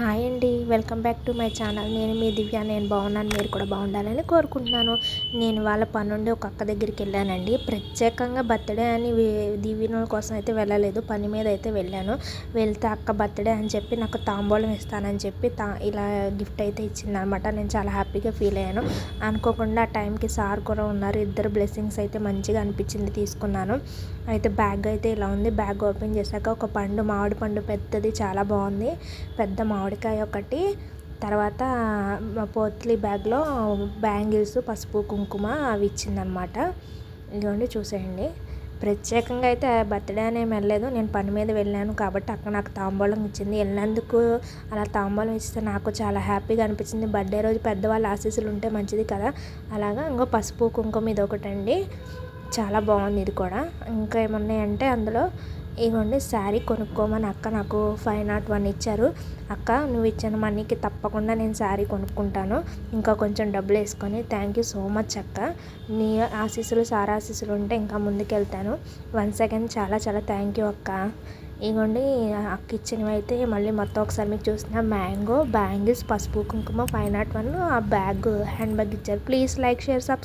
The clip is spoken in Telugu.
హాయ్ అండి. Welcome back to my channel. నేను మీ దివ్య. నేను బాగున్నాను. మీరు కూడా బాగుండాలని కోరుకుంటున్నాను. నేను వాళ్ళ పనుండి ఒక అక్క దగ్గరికి వెళ్ళానండి. ప్రత్యేకంగా బర్త్డే అని దివ్యనుల కోసం అయితే వెళ్ళలేదు. పని మీద అయితే వెళ్ళాను. వెళ్తే అక్క బర్త్డే అని చెప్పి నాకు తాంబూలం ఇస్తానని చెప్పి తా ఇలా గిఫ్ట్ అయితే ఇచ్చిందనమాట. నేను చాలా హ్యాపీగా ఫీల్ అయ్యాను. అనుకోకుండా ఆ టైంకి సార్ కూడా ఉన్నారు. ఇద్దరు బ్లెస్సింగ్స్ అయితే మంచిగా అనిపించింది తీసుకున్నాను. అయితే బ్యాగ్ అయితే ఇలా ఉంది. బ్యాగ్ ఓపెన్ చేశాక ఒక పండు మామిడి పండు పెద్దది చాలా బాగుంది. పెద్ద మామిడికాయ ఒకటి తర్వాత పోత్లీ బ్యాగ్లో బ్యాంగిల్స్ పసుపు కుంకుమ అవి ఇచ్చిందనమాట. ఇదిగోండి చూసేయండి. ప్రత్యేకంగా అయితే బర్త్డే అని వెళ్ళలేదు. నేను పని మీద వెళ్ళాను కాబట్టి అక్కడ నాకు తాంబూలం ఇచ్చింది. వెళ్ళినందుకు అలా తాంబూలం ఇస్తే నాకు చాలా హ్యాపీగా అనిపించింది. బర్త్డే రోజు పెద్దవాళ్ళ ఆశీస్సులు ఉంటే మంచిది కదా. అలాగా ఇంకో పసుపు కుంకుమ ఇది ఒకటండి చాలా బాగుంది ఇది కూడా. ఇంకా ఏమున్నాయంటే అందులో ఇవ్వండి శారీ కొనుక్కోమని అక్క నాకు ఫైవ్ నాట్ వన్ ఇచ్చారు. అక్క నువ్వు ఇచ్చిన మనీకి తప్పకుండా నేను శారీ కొనుక్కుంటాను. ఇంకా కొంచెం డబ్బులు వేసుకొని థ్యాంక్ యూ సో మచ్ అక్క. నీ ఆశీస్సులు సారాశీస్సులు ఉంటే ఇంకా ముందుకెళ్తాను. వన్ సెకండ్ చాలా చాలా థ్యాంక్ యూ అక్క. ఇగోండి అక్క ఇచ్చినవి అయితే మళ్ళీ మొత్తం ఒకసారి మీకు చూసిన మ్యాంగో బ్యాంగిల్స్ పసుపు కుంకుమ ఫైవ్ నాట్ వన్ ఆ బ్యాగ్ హ్యాండ్ బ్యాగ్ ఇచ్చారు. Please like share subscribe